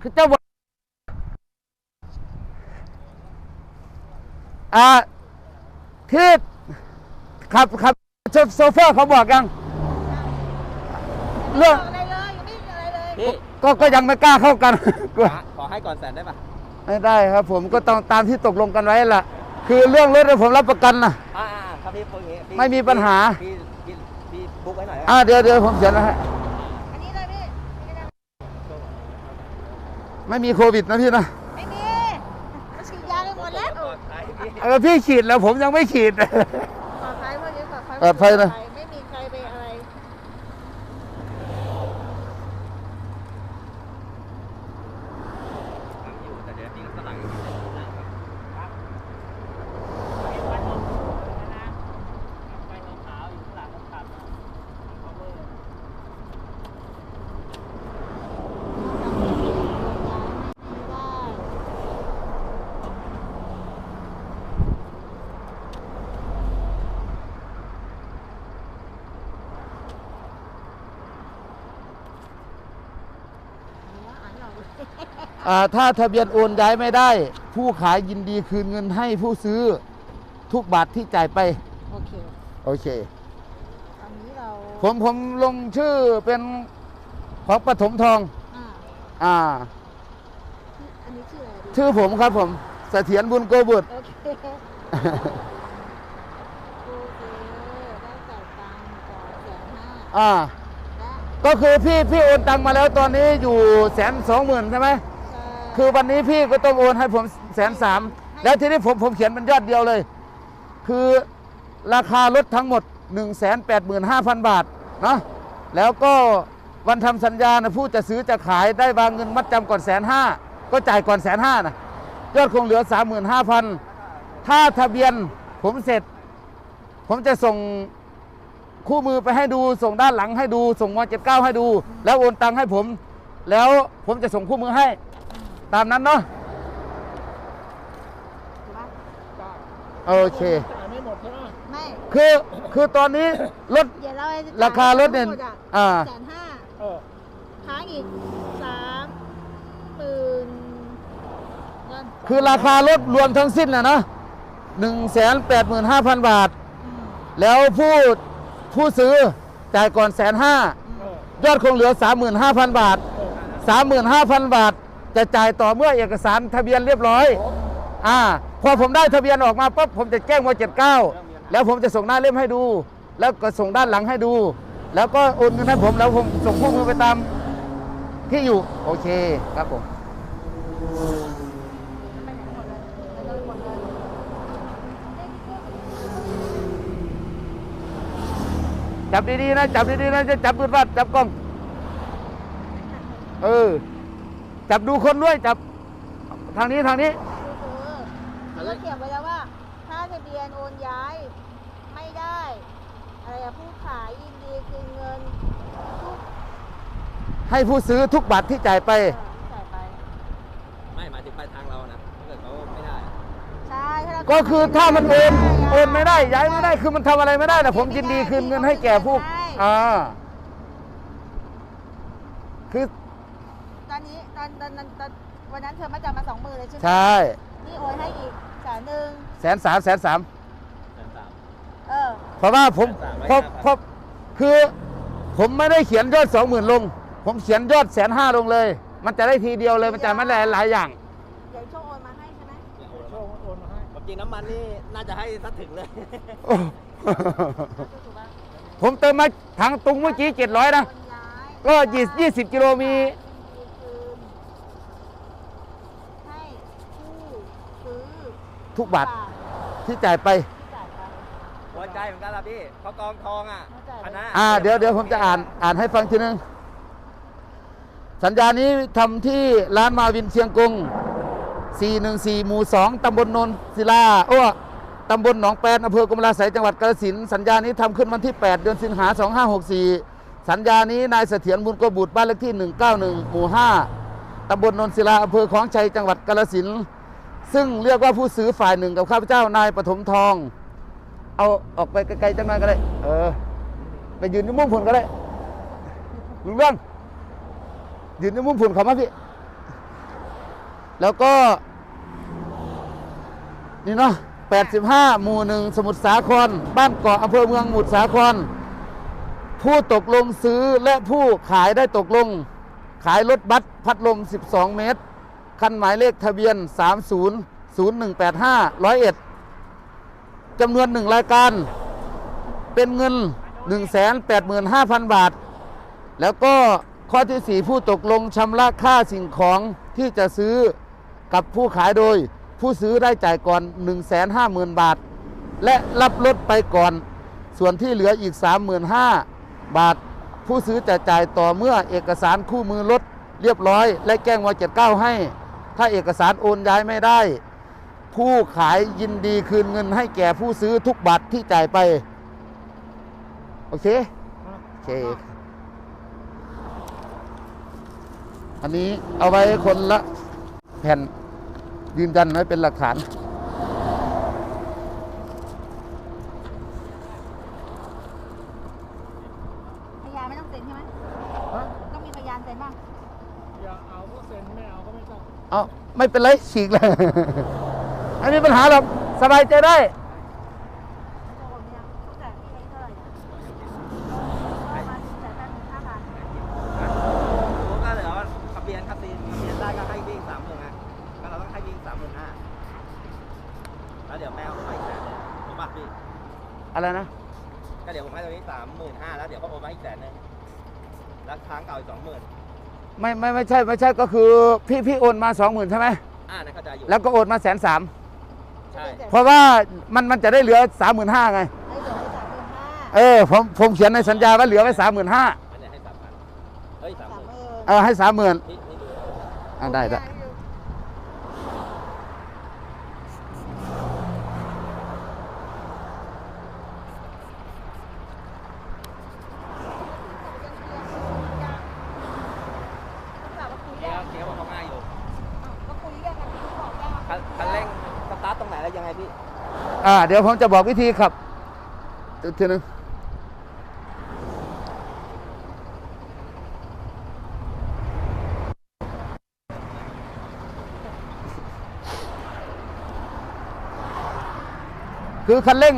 คือเจ้าบอกอ่าที่ขับขับโซเฟอร์เขาบอกยังเรื่องอะไรเลยยังไม่มีอะไรเลยพี่ก็ก็ยังไม่กล้าเข้ากันกลัวขอขอให้ก่อนแสนได้ปะไม่ได้ครับ ผมก็ต้องตามที่ตกลงกันไว้ล่ะ คือเรื่องรถเนี่ยผมรับประกันนะอ่าอ่าครับพี่พูดอย่างงี้พี่ไม่มีปัญหา พี่พี่พี่บุ๊กไว้หน่อยนะอ่าเดี๋ยวเดี๋ยวผมเขียนนะฮะ อันนี้เลยพี่ไม่ได้ ไม่มีโควิดนะพี่นะไม่มีมาฉีดยาไปหมดแล้วปลอดภัยพี่ เออพี่ฉีดแล้วผมยังไม่ฉีด ปลอดภัยพวกนี้ปลอดภัยปลอดภัยนะไม่มีใครไปอะไร อยู่แต่เดี๋ยวพี่สลังอยู่ครับไฟขาวอยู่ข้างหลังรถขับ อ่า ถ้าทะเบียนโอนย้ายไม่ได้ ผู้ขายยินดีคืนเงินให้ผู้ซื้อทุกบาทที่จ่ายไป โอเคโอเคตอนนี้เราผมผมลงชื่อเป็นของปฐมทอง อ่าอ่า อันนี้ชื่ออะไรดีชื่อผมครับผมเสถียรบุญโกบุตร โอเค โอเค ได้จ่ายตังค์ก่อนแสนห้าอ่า และก็คือพี่พี่โอนตังมาแล้วตอนนี้อยู่แสนสองหมื่นใช่ไหมเอ่อ คือวันนี้พี่ก็ต้องโอนให้ผมแสนสามแล้วทีนี้ผมผมเขียนเป็นยอดเดียวเลย คือราคารถทั้งหมด 1 8 5 0 0 0 บาทเนาะแล้วก็วันทำสัญญานะผู้จะซื้อจะขายได้วางเงินมัดจำก่อนแสนห้าก็จ่ายก่อนแสนห้านะยอดคงเหลือ 35,000 ถ้าทะเบียนผมเสร็จ ผมจะส่งคู่มือไปให้ดูส่งด้านหลังให้ดู ส่งม79ให้ดู แล้วโอนตังค์ให้ผม แล้วผมจะส่งคู่มือให้ ตามนั้นเนาะถูกปะโอเค ไม่คือคือตอนนี้รถ เดี๋ยวเราให้ราคารถเนี่ยทั้งหมดอะอ่า แสนห้าค้างอีกสามหมื่นเงินคือราคารถรวมทั้งสิ้นนะนะหนึ่งแสนแปดหมื่นห้าพันบาท อืมแล้วผู้ผู้ซื้อจ่ายก่อนแสนห้าอืมยอดคงเหลือสามหมื่นห้าพันบาทสามหมื่นห้าพันบาท จะจ่ายต่อเมื่อเอกสารทะเบียนเรียบร้อยอ่าพอผมได้ทะเบียนออกมาปุ๊บผมจะแจ้งว่าเจ็ดเก้าแล้วผมจะส่งหน้าเล่มให้ดู แล้วก็ส่งด้านหลังให้ดู แล้วก็โอนเงินให้ผมแล้วผมส่งคู่มือไปตามที่อยู่โอเคครับผมไปไหนหมดเลยไปเลยหมดเลยเอ้ยพี่จับดีๆนะจับดีๆนะจะจับปืนวัดจับกล้อง เออ จับดูคนด้วยจับทางนี้ทางนี้ คือเราเขียนไว้แล้วว่า ถ้าทะเบียนโอนย้ายไม่ได้ อะไรอะผู้ขายยินดีคืนเงินทุกให้ผู้ซื้อทุกบาทที่จ่ายไป เออที่จ่ายไป ไม่หมายถึงปลายทางเรานะถ้าเกิดเขาไม่ได้อะใช่ถ้าเราก็คือถ้ามันโอนได้ะโอนไม่ได้ย้ายไม่ได้คือมันทำอะไรไม่ได้นะผมยินดีคืนเงินให้แก่ผู้อ่าคือ ตอนนี้ตอนตอนตอนตอนวันนั้นเธอมาจำมาสองหมื่นเลยใช่ไหมใช่นี่โอนให้อีกแสนหนึ่งแสนสามแสนสามแสนสามเออ เพราะว่าผมแสนสามเพราะไว้ครับเพราะคือผมไม่ได้เขียนยอดสองหมื่นลง ผมเขียนยอดแสนห้าลงเลย มันจะได้ทีเดียวเลยมันจะไม่หลายหลายอย่าง เดี๋ยวโชคโอนมาให้ใช่ไหมเนี่ยโอนโอนมาให้ความจริงน้ำมันนี่น่าจะให้สักถึงเลยโอ้ถูกป่ะผมเติมมาถังตุงเมื่อกี้เจ็ดร้อยนะโอนย้ายก็ยี่ยี่สิบกิโลมี ยินดีคืนให้ผู้ซื้อ ทุกบาทที่จ่ายไปที่จ่ายไป หัวใจเหมือนกันล่ะพี่เพราะกองทองอะเข้าใจคณะอ่าเดี๋ยวเดี๋ยวผมจะอ่านอ่านให้ฟังทีนึง สัญญานี้ทำที่ร้านมาวินเชียงกง 414 หมู่ 2 ตำบลโนนศิลาโอ้ตำบลหนองแปนอำเภอกรมราไสยจังหวัดกาฬสินธุ์สัญญานี้ทำขึ้นวันที่ 8 เดือนสิงหา 2564 สัญญานี้นายเสถียรบุญกบุตรบ้านเลขที่ 191 หมู่ 5ตำบลโนนศิลาอำเภอของชัยจังหวัดกาฬสินธุ์ ซึ่งเรียกว่าผู้ซื้อฝ่ายหนึ่งกับข้าพเจ้านายปฐมทอง เอาออกไปไกลๆจังหน่อยก็ได้ เออ ไปยืนในมุมผลก็ได้ลุงเรื่องยืนในมุมผลเขามาพี่ แล้วก็ นี่เนาะ85 หมู่หนึ่งสมุทรสาคร บ้านเกาะอำเภอเมืองสมุทรสาคร ผู้ตกลงซื้อและผู้ขายได้ตกลง ขายรถบัสพัดลม 12 เมตร คันหมายเลขทะเบียน 300185 101จำนวนหนึ่งรายการ เป็นเงิน 185,000 บาท แล้วก็ข้อที่ 4 ผู้ตกลงชำระค่าสิ่งของที่จะซื้อกับผู้ขายโดย ผู้ซื้อได้จ่ายก่อน 150,000 บาท และรับรถไปก่อน ส่วนที่เหลืออีก 35,000 บาท ผู้ซื้อจะจ่ายต่อเมื่อเอกสารคู่มือรถเรียบร้อย และแจ้งว79ให้ ถ้าเอกสารโอนย้ายไม่ได้ ผู้ขายยินดีคืนเงินให้แก่ผู้ซื้อทุกบาทที่จ่ายไป โอเค โอเค อันนี้เอาไว้คนละแผ่นยืนยันไว้เป็นหลักฐาน พยานไม่ต้องเซ็นใช่ไหมต้องมีพยานเซ็นบ้าง อย่าเอาก็เซ็นไม่เอาก็ไม่ต้อง เอาไม่เป็นไรฉีกเลยไม่มีปัญหาหรอกสบายใจได้โอนเนี่ยตั้งแต่ที่อทะประมาณแสนแปดหมื่นห้าพันผมก็เลยว่าทะเบียนครับซีนทะเบียนได้ก็ให้วิ่งสามหมื่นนะก็เราต้องให้วิ่งสามหมื่นห้าแล้วเดี๋ยวแม่เอาไปอีกแสนหนึงถูกป่ะพี่อะไรนะ ก็เดี๋ยวผมให้ตรงนี้สามหมื่นห้าแล้วเดี๋ยวก็โอนมาอีกแสนหนึงแล้วค้างเก่าอีกสองหมื่น ไม่ไม่ไม่ใช่ไม่ใช่ก็คือพี่พี่โอนมาสองหมื่นใช่ไหมอ่านั่นเข้าใจอยู่แล้วก็โอนมาแสนสามใช่เพราะว่ามันมันจะได้เหลือสามหมื่นห้าไง ให้เหลือไปสามหมื่นห้าเออผมผมเขียนในสัญญาว่าเหลือไว้สามหมื่นห้าอันนี้ให้สามพันเฮ้ยสามหสามมื่นหมื่นเออให้สามหมื่นนี่นี่ดู อ่าได้ได้เกียร์เกียร์ว่าเขาง่ายอยู่ ก็คุยเรื่องกันที่บอกว่า คันคันเร่งสตาร์ทตรงไหนแล้ว ยังไงพี่อ่า เดี๋ยวผมจะบอกวิธีขับอีกทีหนึงคือคันเร่ง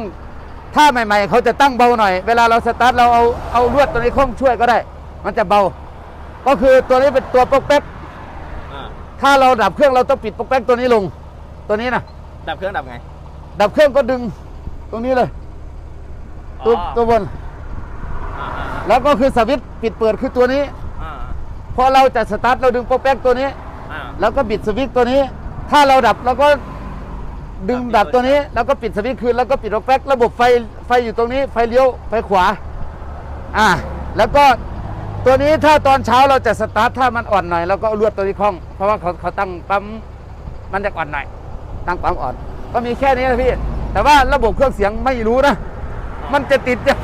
ถ้าใหม่ ๆ เขาจะตั้งเบาหน่อย เวลาเราสตาร์ทเราเอาเอาลวดตัวนี้คล้องช่วยก็ได้ มันจะเบา ก็คือตัวนี้เป็นตัวปกแป๊กอ่าถ้าเราดับเครื่องเราต้องปิดปกแป๊กตัวนี้ลง ตัวนี้นะ ดับเครื่องดับไง ดับเครื่องก็ดึงตรงนี้เลย ตัวอ๋อ ตัวบน อ่าอ่าแล้วก็คือสวิตช์ปิดเปิดคือตัวนี้ อ่าพอเราจะสตาร์ทเราดึงโปรแป๊กตัวนี้ อ่า แล้วก็บิดสวิตช์ตัวนี้ ถ้าเราดับเราก็ดึงดัดับบตัวนี้ตัวนี้ แล้วก็ปิดสวิตช์คืน แล้วก็ปิดโปรแป๊กระบบไฟไฟอยู่ตรงนี้ ไฟเลี้ยวไฟขวา อ่า แล้วก็ตัวนี้ถ้าตอนเช้าเราจะสตาร์ทถ้ามันอ่อนหน่อยเราก็เอาลวดตัวนี้คล้อง เพราะว่าเขาเขาตั้งปั๊มมันจะอ่อนหน่อย ตั้งปั๊มอ่อน ก็มีแค่นี้นะพี่ แต่ว่าระบบเครื่องเสียงไม่รู้นะ มันจะติดจะ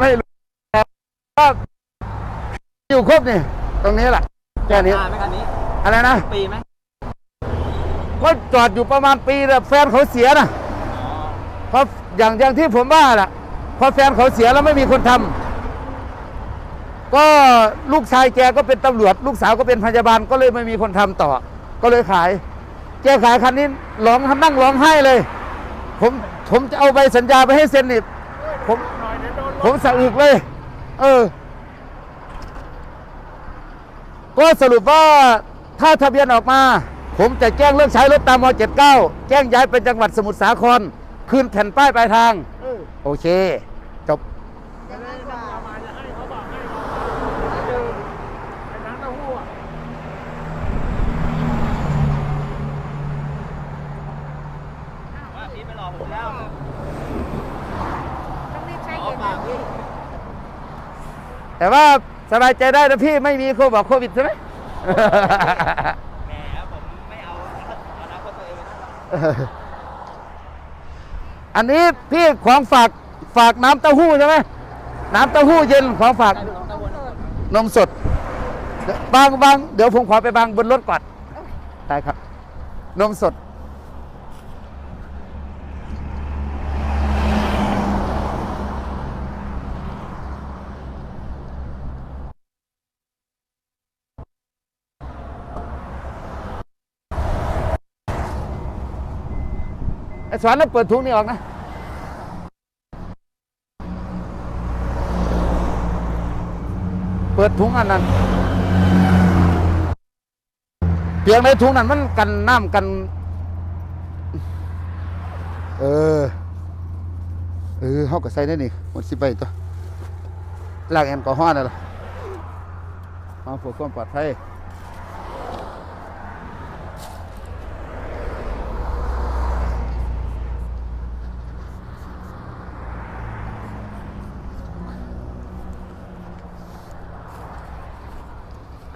ไม่รู้แต่ว่าอยู่ครบนี่ ตรงนี้แหละแค่นี้อ่าไม่คันนี้ อะไรนะ ปีไหมก็จอดอยู่ประมาณปีแต่แฟนเขาเสียนะอ๋อเพราะอย่างอย่างที่ผมว่าแหละพอแฟนเขาเสียแล้วไม่มีคนทำก็ลูกชายแกก็เป็นตำรวจ ลูกสาวก็เป็นพยาบาลก็เลยไม่มีคนทำต่อ ก็เลยขาย แกขายคันนี้ร้องนั่งร้องไห้เลย ผมผมจะเอาใบสัญญาไปให้เซ็นนี่ผมผมสะอึกเลย เออ ก็สรุปว่าถ้าทะเบียนออกมา ผมจะแจ้งเลิกใช้รถตามม79 แจ้งย้ายไปจังหวัดสมุทรสาคร คืนแผ่นป้ายปลายทาง โอเค จบ ยังไงกว่า มาจะให้เขาบอกให้เราเจอไอ้น้ำเต้าหู้อะว่าพี่ไปรอผมแล้ว ต้องรีบใช้ อ๋อ เย็น ปากพี่ แต่ว่าสบายใจได้นะพี่ไม่มีโควิดโควิดใช่ไหม แหมผมไม่เอาอนาคตตัวเองอันนี้พี่ของฝากฝากน้ำเต้าหู้ใช่ไหมน้ำเต้าหู้เย็นของฝากนมสดบางบางเดี๋ยวผมขอไปบางบนรถก่อนได้ครับ นมสด สอนแล้วเปิดถุงนี่ออกนะเปิดถุงอันนั้นเปียงในถุงนั้นมันกันน้ำกัน เออ เออเขาก็ใส่ได้นี่หมดสิไปตัวลางแอลกอฮอล์นั่นแหละมาเพื่อความปลอดภัย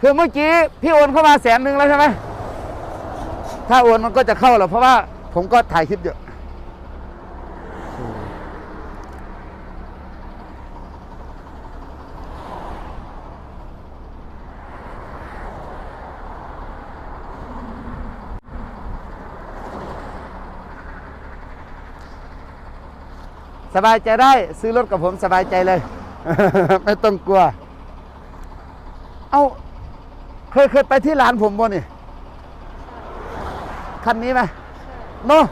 คือเมื่อกี้พี่โอนเข้ามาแสนหนึ่งแล้วใช่ไหมถ้าโอนมันก็จะเข้าหรอกเพราะว่าผมก็ถ่ายคลิปอยู่สบายใจได้ซื้อรถกับผมสบายใจเลย ไม่ต้องกลัว เอา เคยเคยไปที่ร้านผมบ่นี่คันนี้ไหมเนาะ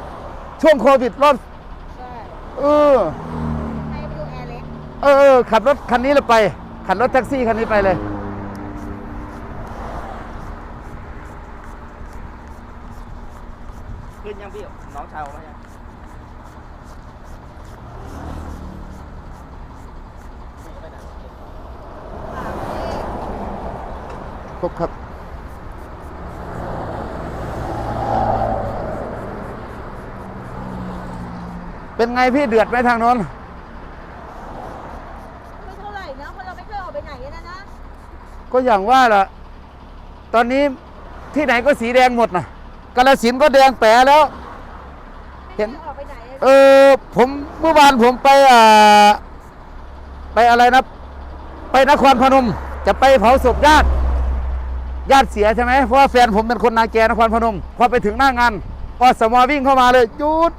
ช่วงโควิดรถใช่เออให้ไปดูแอร์เล็กเออขับรถคันนี้เลยไป ขับรถแท็กซี่คันนี้ไปเลย ขึ้นยังพี่น้องชายออกมายัง ครบครับ เป็นไงพี่เดือดไหมทางโน้น ไม่เท่าไหร่นะเพราะเราไม่เคยออกไปไหนนะนะก็อย่างว่าล่ะ ตอนนี้ที่ไหนก็สีแดงหมดนะกาลสินธุ์ก็แดงแป๋แล้วไม่เห็นเคยออกไปไหนเลยเออผมเมื่อวานผมไปอ่าไปอะไรนะ ไปนครพนม จะไปเผาศพญาติ ญาติเสียใช่ไหมเพราะว่าแฟนผมเป็นคนนาแกนครพนม พอไปถึงหน้างานอสมวิ่งเข้ามาเลยหยุด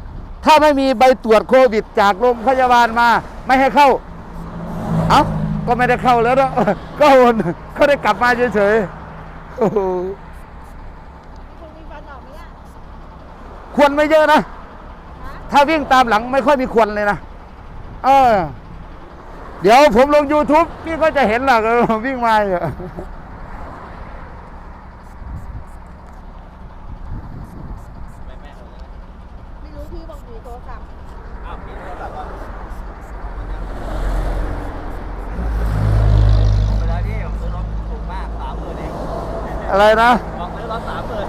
ถ้าไม่มีใบตรวจโควิดจากโรงพยาบาลมา ไม่ให้เข้า เอ้าก็ไม่ได้เข้าแล้วเนาะก็โอนก็ได้กลับมาเฉยๆโอ้โหมีคนมีฟันออกไหมเนี่ยควรไม่เยอะนะ ฮะถ้าวิ่งตามหลังไม่ค่อยมีควันเลยนะ เออ เดี๋ยวผมลง YouTube พี่ก็จะเห็นหลักวิ่งมาอยู่ แม่แม่เอาเลยนะ ไม่รู้พี่บอกอยู่ในโทรศัพท์ อ้าวพี่โทรศัพท์ก่อนไปแล้วพี่ผมซื้อรถถูกมากสามหมื่นเอง อะไรนะบอกซื้อรถสามหมื่น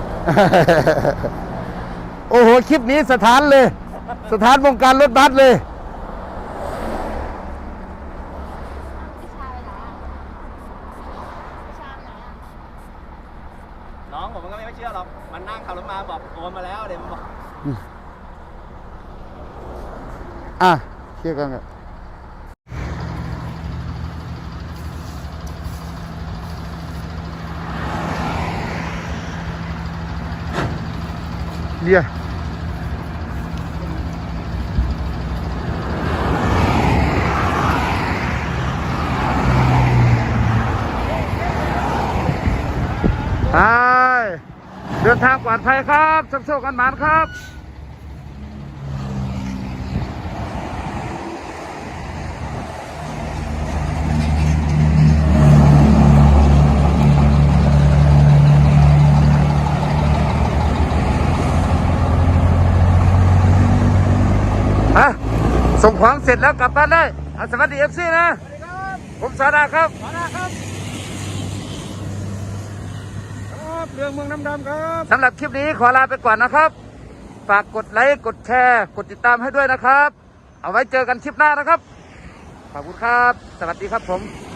โอ้โห คลิปนี้สถานเลย สถานวงการรถบัสเลย พี่ชายไปไหนอะพี่ชายไปไหนอะน้องผมมันก็ไม่เชื่อหรอก มันนั่งขับรถมาบอกโอนมาแล้วเดี๋ยวมันบอก อะเคลียร์กันกัน เดียไปเดินทางปลอดภัยครับสักโชคกันหมานครับ ฮะ ส่งของเสร็จแล้วกลับบ้านได้อะสวัสดีเอฟซีนะ ผมสาดาครับขอหน้าครับ ครับเรื่องเมืองน้ำดำครับสำหรับคลิปนี้ขอลาไปก่อนนะครับ ฝากกดไลค์กดแชร์กดติดตามให้ด้วยนะครับ เอาไว้เจอกันคลิปหน้านะครับ ขอบคุณครับ สวัสดีครับผม